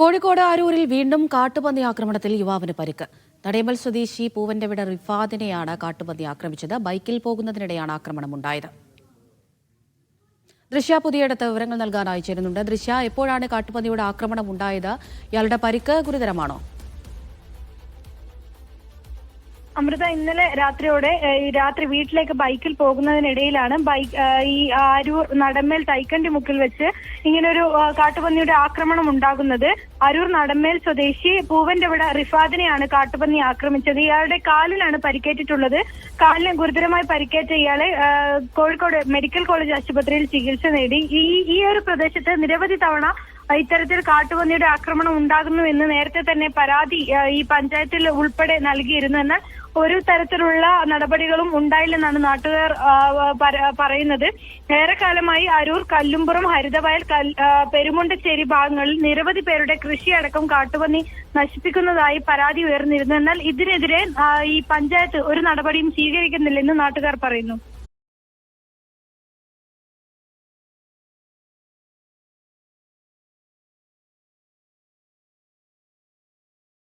കോഴിക്കോട് ആരൂരിൽ വീണ്ടും കാട്ടുപന്നി ആക്രമണത്തിൽ യുവാവിന് പരിക്ക്. തടയമൽ സ്വദേശി പൂവന്റെ വിട റിഫാദിനെയാണ് കാട്ടുപന്നി ആക്രമിച്ചത്. ബൈക്കിൽ പോകുന്നതിനിടെയാണ് ആക്രമണമുണ്ടായത്. ദൃശ്യ പുതിയടത്ത് വിവരങ്ങൾ നൽകാനായി ചേരുന്നുണ്ട്. ദൃശ്യ എപ്പോഴാണ് കാട്ടുപന്നിയുടെ ആക്രമണം ഉണ്ടായത്? ഇയാളുടെ പരിക്ക് ഗുരുതരമാണോ? അമൃത ഇന്നലെ രാത്രിയോടെ രാത്രി വീട്ടിലേക്ക് ബൈക്കിൽ പോകുന്നതിനിടയിലാണ് ബൈക്ക് ഈ അരൂർ നടമേൽ തൈക്കണ്ടി മുക്കിൽ വെച്ച് ഇങ്ങനൊരു കാട്ടുപന്നിയുടെ ആക്രമണം ഉണ്ടാകുന്നത്. അരൂർ നടമേൽ സ്വദേശി പൂവന്റെ ഇവിടെ റിഫാദിനെയാണ് കാട്ടുപന്നി ആക്രമിച്ചത്. ഇയാളുടെ കാലിലാണ് പരിക്കേറ്റിട്ടുള്ളത്. കാലിന് ഗുരുതരമായി പരിക്കേറ്റ ഇയാളെ കോഴിക്കോട് മെഡിക്കൽ കോളേജ് ആശുപത്രിയിൽ ചികിത്സ നേടി. ഈ ഈ ഒരു പ്രദേശത്ത് നിരവധി തവണ ഇത്തരത്തിൽ കാട്ടുപന്നിയുടെ ആക്രമണം ഉണ്ടാകുന്നു എന്ന് നേരത്തെ തന്നെ പരാതി ഈ പഞ്ചായത്തിൽ ഉൾപ്പെടെ നൽകിയിരുന്നു എന്നാൽ ഒരു തരത്തിലുള്ള നടപടികളും ഉണ്ടായില്ലെന്നാണ് നാട്ടുകാർ പറയുന്നത്. ഏറെക്കാലമായി അരൂർ കല്ലുംപുറം ഹരിതവയൽ പെരുമുണ്ടച്ചേരി ഭാഗങ്ങളിൽ നിരവധി പേരുടെ കൃഷിയടക്കം കാട്ടുപന്നി നശിപ്പിക്കുന്നതായി പരാതി ഉയർന്നിരുന്നു. എന്നാൽ ഇതിനെതിരെ ഈ പഞ്ചായത്ത് ഒരു നടപടിയും സ്വീകരിക്കുന്നില്ലെന്ന് നാട്ടുകാർ പറയുന്നു.